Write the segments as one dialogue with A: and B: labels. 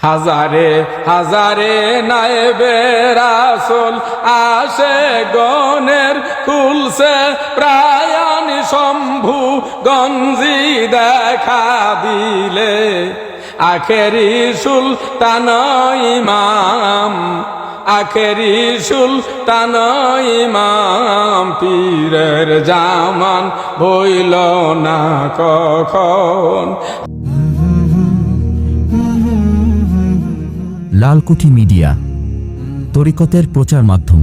A: হাজারে হাজারে নায়েবে রাসুল আসে গনের খুলছে প্রায়ানি শম্ভু গঞ্জি দেখা দিলে। আখেরি সুলতান ইমাম, আখেরি সুলতান ইমাম, পীরের জামান বইল না কখন?
B: লালকুঠি মিডিয়া তরিকতের প্রচার মাধ্যম।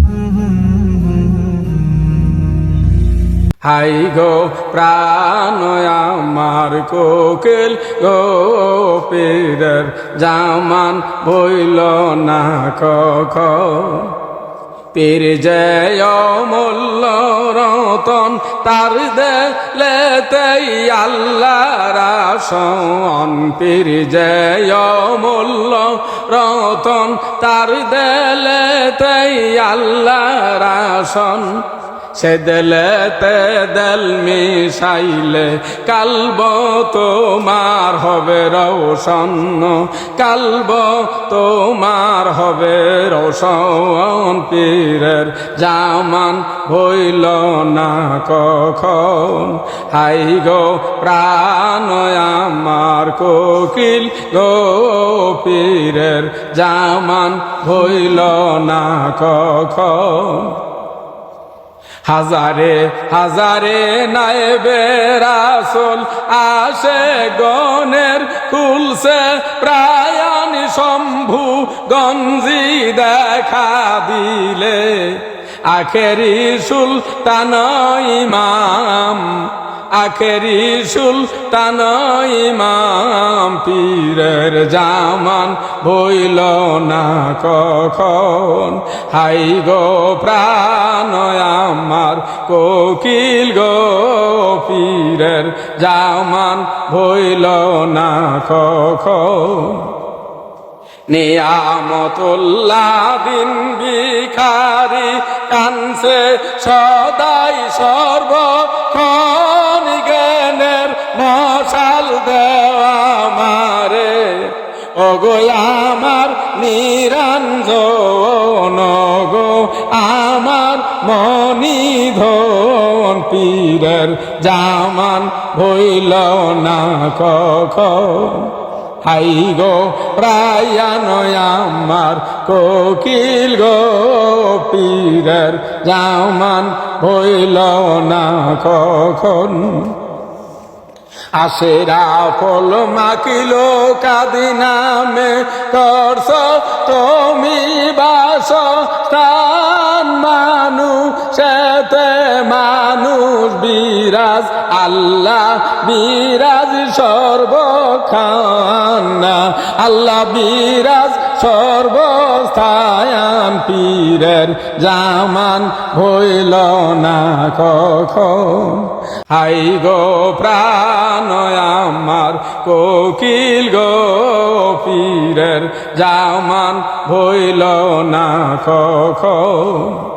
A: হাই গো প্রাণয়ামার কোকিল গো জামান বইল না কখ পীর জয় মূল্য রতন, তার দেলেতেই আল্লাহ রাসন পীর জয় মূল্য রতন, তার দেলেতেই আল্লাহ রাসন সে দেলেতে দেল মিশাইলে কালব তোমার হবে রৌশন, কালব তোমার হবে রৌশন। পীরের জামান হইল না কখন? হাই গো প্রাণ আমার কোকিল গো, পীরের জামান হইল না কখন? হাজারে হাজারে নায়েবে রাসুল আসে গনের খুলছে প্রায়ণ শম্ভু গঞ্জি দেখা দিলে। আখেরি সুলতান ইমাম আখেরি সুলতান ইমাম পীরের জামান বইল না কখন? হাই গো প্রাণ আমার কোকিল গো পীরের জামান বইল না কখন? নিয়ামতুল্লাহ দিন ভিখারি কানসে সদাই সর্বক্ষণ দেওয়া মারে ওগো আমার নিরঞ্জন গো আমার মনিধন পীরের জামান ভইল না কখন? হাই গো প্রায়ান আমার কোকিল গো, পীরের জামান হইল না কখন? আশেরা ফল মাকিল কাদি নামে করছ তুমি বাস স্থান মানুষেতে মানুষ বিরাজ আল্লাহ বিরাজ সর্বখানা, আল্লাহ বিরাজ সর্বস্থায়ান পীরের জামান হইল না কখন? হাই গো প্রাণ আমার কোকিল গো পীরের জামান হইল না কখন?